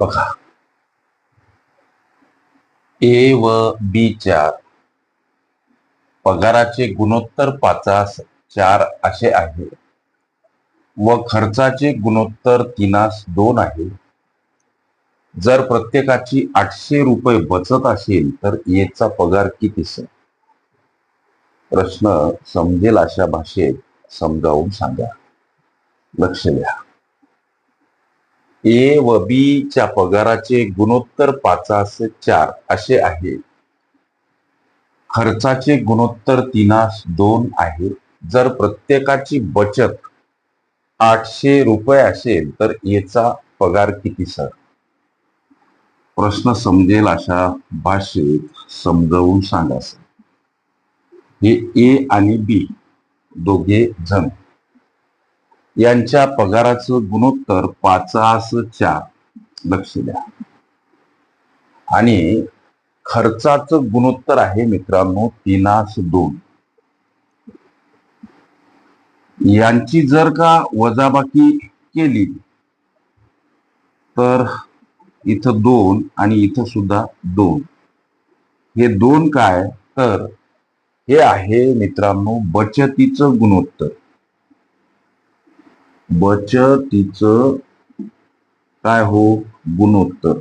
बघा. ए व बी च्या पगाराचे गुणोत्तर पाचास चार असे आहे. व खर्चाचे गुणोत्तर तीनास दोन आहे. जर प्रत्येकाची आठशे रुपये बचत असेल तर एचा पगार किती प्रश्न समजेल अशा भाषेत समजावून सांगा. लक्ष द्या. ए व बी च्या पगाराचे गुणोत्तर पाचास चार असे आहे. खर्चाचे गुणोत्तर तीनास दोन आहे. जर प्रत्येकाची बचत आठशे रुपये असेल तर याचा पगार किती सर? प्रश्न समजेल अशा भाषेत समजावून सांगा सर. हे ए आणि बी दोघे जण. यांच्या पगाराचं गुणोत्तर पाचास चार लक्ष द्या. आणि खर्चाचं गुणोत्तर आहे मित्रांनो तीनास दोन. यांची जर का वजाबाकी केली तर इथं दोन आणि इथं सुद्धा दोन. हे दोन काय? तर हे आहे मित्रांनो बचतीचं गुणोत्तर. बचतीचं काय हो गुणोत्तर?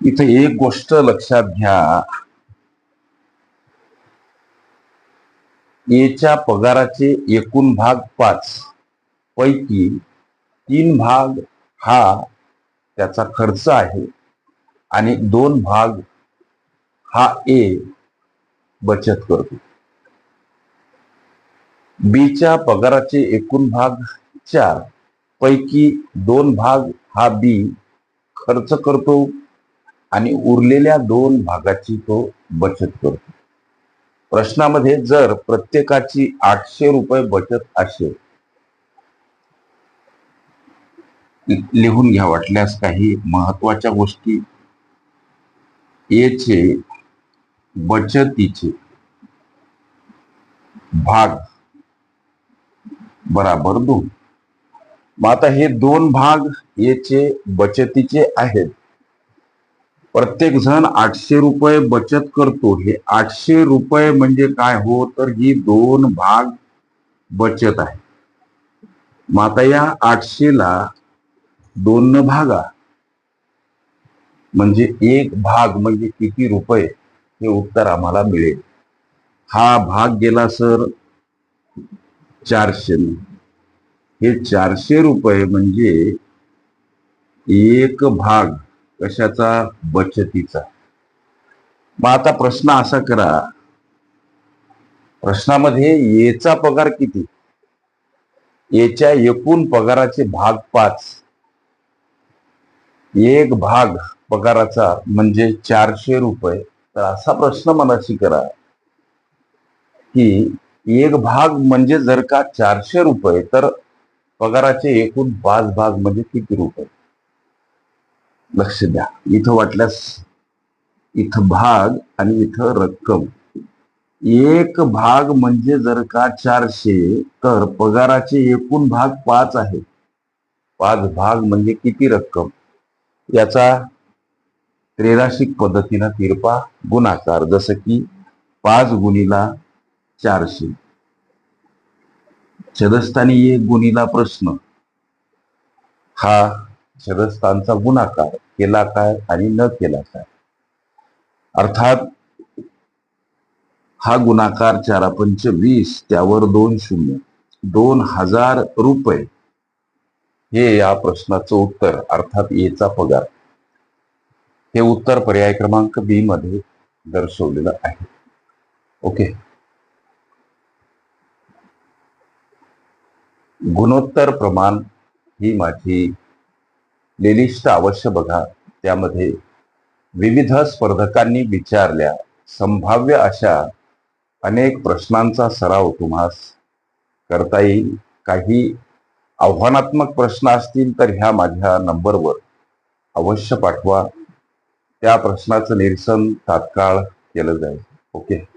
इथे एक गोष्ट लक्षात घ्या. एच्या पगाराचे एकूण भाग पाच. पैकी तीन भाग हा त्याचा खर्च आहे. आणि दोन भाग हा ए बचत करतो. बीच्या पगाराचे एकूण भाग चार. पैकी दोन भाग हा बी खर्च करतो आणि उरलेल्या दोन भागाची तो बचत करतो. प्रश्नामध्ये जर प्रत्येकाची आठशे रुपये बचत असेल लिहून घ्या वाटल्यास काही महत्त्वाच्या गोष्टी. एचे बचतीचे भाग बराबर दोन. मग आता हे दोन भाग याचे बचतीचे आहेत. प्रत्येक जण आठशे रुपये बचत करतो. हे आठशे रुपये म्हणजे काय हो? तर ही दोन भाग बचत आहे. मग आता या आठशेला दोन न भागा. म्हणजे एक भाग म्हणजे किती रुपये? हे उत्तर आम्हाला मिळेल. हा भाग गेला सर चारशे हे चारशे रुपये म्हणजे एक भाग कशाचा? बचतीचा. मग आता प्रश्न असा करा. प्रश्नामध्ये येचा पगार किती? येच्या एकूण पगाराचे भाग पाच. एक भाग पगाराचा म्हणजे चारशे रुपये. तर असा प्रश्न मनाशी करा की एक भाग म्हणजे जर का चारशे रुपये तर पगाराचे एकूण पाच भाग म्हणजे किती रुपये? लक्ष द्या. इथं वाटल्यास इथं भाग आणि इथं रक्कम. एक भाग म्हणजे जर का चारशे तर पगाराचे एकूण भाग पाच आहे. पाच भाग म्हणजे किती रक्कम? याचा त्रेराशिक पद्धतीनं तिरपा गुणाकार जसं की पाच गुणीला चारशे. छदस्थानी एक गुणीला प्रश्न. हा छदस्थानचा गुणाकार केला काय आणि न केला काय? अर्थात हा गुणाकार चारापंच वीस त्यावर दोन शून्य. दोन हजार रुपये. हे या प्रश्नाचं उत्तर अर्थात येचा पगार. हे उत्तर पर्याय क्रमांक बी मध्ये दर्शवलेलं आहे. ओके. गुणोत्तर प्रमाण ही माझी लिलिस्ट अवश्य बघा. त्यामध्ये विविध स्पर्धकांनी विचारल्या. संभाव्य अशा अनेक प्रश्नांचा सराव तुम्हास करता येईल. काही आव्हानात्मक प्रश्न असतील तर ह्या माझ्या नंबरवर अवश्य पाठवा. त्या प्रश्नाचं निरसन तात्काळ केलं जाईल. ओके.